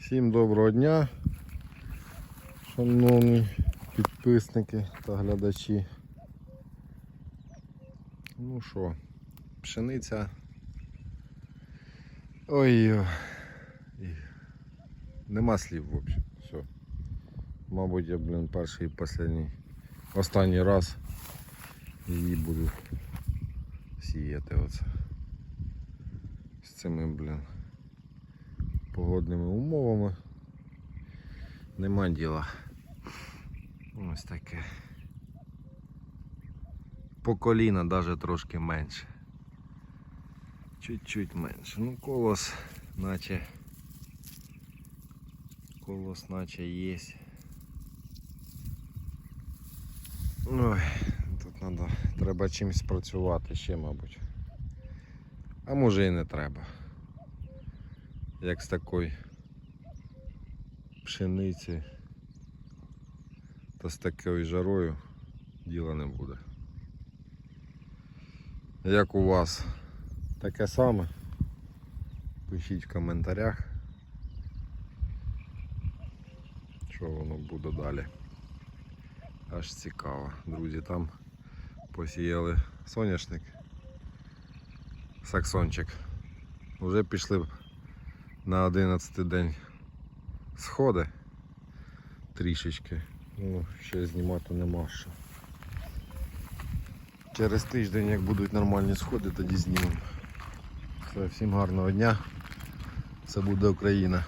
Всім доброго дня, шановні підписники та глядачі. Ну що, пшениця. Ой. ой. Нема слів, в общем. Все. Мабуть, я, блін, перший і останній, останній раз її буду сіяти оце. З цими, блін погодними умовами. Нема діла. Ось таке. По коліна навіть трошки менше. Чуть-чуть менше. Ну колос наче колос наче є. Ой, тут треба, треба чимось працювати ще, мабуть. А може і не треба як з такої пшениці, то з такою жарою діла не буде. Як у вас таке саме? Пишіть в коментарях, що воно буде далі. Аж цікаво. Друзі, там посіяли соняшник, саксончик. Вже пішли на 11 день сходи трішечки. Ну, ще знімати нема що. Через тиждень, як будуть нормальні сходи, тоді знімемо. Все, всім гарного дня. Це буде Україна.